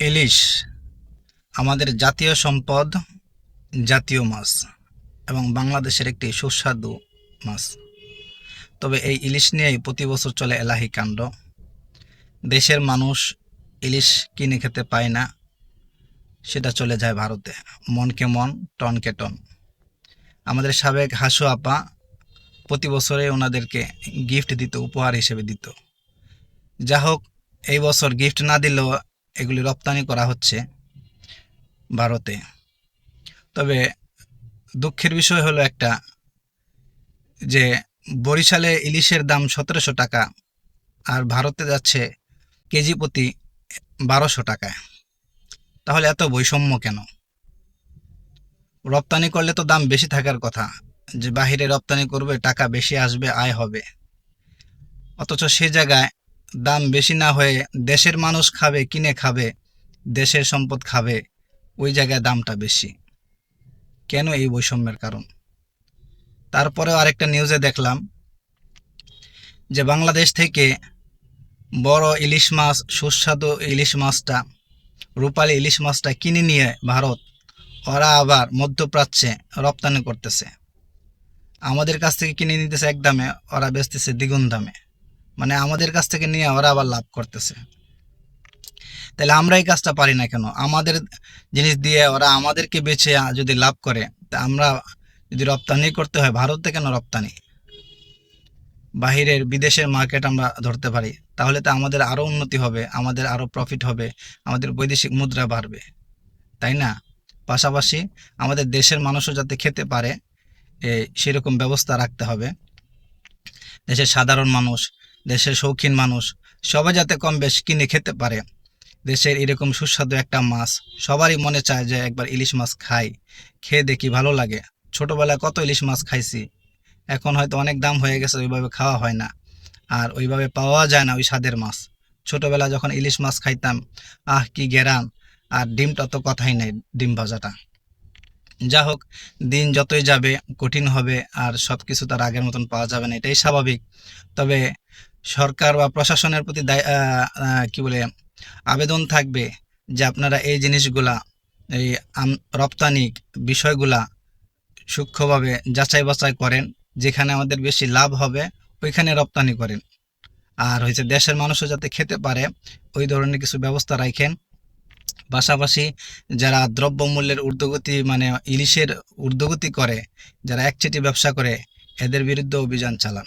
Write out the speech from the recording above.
ইলিশ, আমাদের জাতীয় সম্পদ, জাতীয় মাছ এবং বাংলাদেশের একটি সুস্বাদু মাছ। তবে এই ইলিশ নিয়েই প্রতি বছর চলে এলাহি কাণ্ড। দেশের মানুষ ইলিশ কিনে খেতে পায় না, সেটা চলে যায় ভারতে। মন টনকে টন আমাদের সাবেক হাসু আপা প্রতি বছরে ওনাদেরকে গিফট দিত, উপহার হিসেবে দিত। যা হোক এই বছর গিফট না দিলেও এগুলি রপ্তানি করা হচ্ছে ভারতে। তবে দুঃখের বিষয় হলো একটা যে বরিশালে ইলিশের দাম সতেরোশো টাকা আর ভারতে যাচ্ছে কেজি প্রতি বারোশো টাকায়। তাহলে এত বৈষম্য কেন? রপ্তানি করলে তো দাম বেশি থাকার কথা, যে বাহিরে রপ্তানি করবে, টাকা বেশি আসবে, আয় হবে। অথচ সে জায়গায় দাম বেশি না হয়ে দেশের মানুষ খাবে, কিনে খাবে, দেশের সম্পদ খাবে, ওই জায়গায় দামটা বেশি। কেন এই বৈষম্যের কারণ? তারপরেও আরেকটা নিউজে দেখলাম যে বাংলাদেশ থেকে বড় ইলিশ মাছ, সুস্বাদু ইলিশ মাছটা, রূপালী ইলিশ মাছটা কিনে নিয়ে ভারত ওরা আবার মধ্যপ্রাচ্যে রপ্তানি করতেছে। আমাদের কাছ থেকে কিনে নিতেছে এক দামে, ওরা বেচতেছে দ্বিগুণ দামে। মানে আমাদের কাছ থেকে নিয়ে ওরা আবার লাভ করতেছে। তাহলে আমরা এই কাজটা পারি না কেন? আমাদের জিনিস দিয়ে ওরা আমাদেরকে বেছে যদি লাভ করে, তা আমরা যদি রপ্তানি করতে হয়, ভারতে কেন রপ্তানি? বাহিরের, বিদেশের মার্কেট আমরা ধরতে পারি, তাহলে তো আমাদের আরও উন্নতি হবে, আমাদের আরও প্রফিট হবে, আমাদের বৈদেশিক মুদ্রা বাড়বে, তাই না? পাশাপাশি আমাদের দেশের মানুষও যাতে খেতে পারে সেরকম ব্যবস্থা রাখতে হবে। দেশের সাধারণ মানুষ দেশের শৌখিন মানুষ, সবাই যাতে কম বেশ কিনে খেতে পারে। দেশের এরকম সুস্বাদু একটা মাছ, সবারই মনে চায় যে একবার ইলিশ মাছ খাই, খেয়ে দেখি ভালো লাগে। ছোটবেলায় কত ইলিশ মাছ খাইছি, এখন হয়তো অনেক দাম হয়ে গেছে, ওইভাবে খাওয়া হয় না। আর ওইভাবে পাওয়া যায় না ওই স্বাদের মাছ। ছোটবেলা যখন ইলিশ মাছ খাইতাম, আহ কি গেরান, আর ডিমটা তো কথাই নেই, ডিম ভাজাটা। যা হোক দিন যতই যাবে, কঠিন হবে, আর সব কিছু তার আগের মতন পাওয়া যাবে না, এটাই স্বাভাবিক। তবে সরকার বা প্রশাসনের প্রতি কি বলে, আবেদন থাকবে যে আপনারা এই জিনিসগুলা, এই রপ্তানি বিষয়গুলা সূক্ষ্মভাবে যাচাই বাছাই করেন, যেখানে আমাদের বেশি লাভ হবে, ওইখানে রপ্তানি করেন। আর হয়েছে দেশের মানুষও যাতে খেতে পারে, ওই ধরনের কিছু ব্যবস্থা রাখেন পাশাপাশি যারা দ্রব্যমূল্যের ঊর্ধ্বগতি মানে ইলিশের ঊর্ধ্বগতি করে, যারা একচেটি ব্যবসা করে, এদের বিরুদ্ধে অভিযান চালান।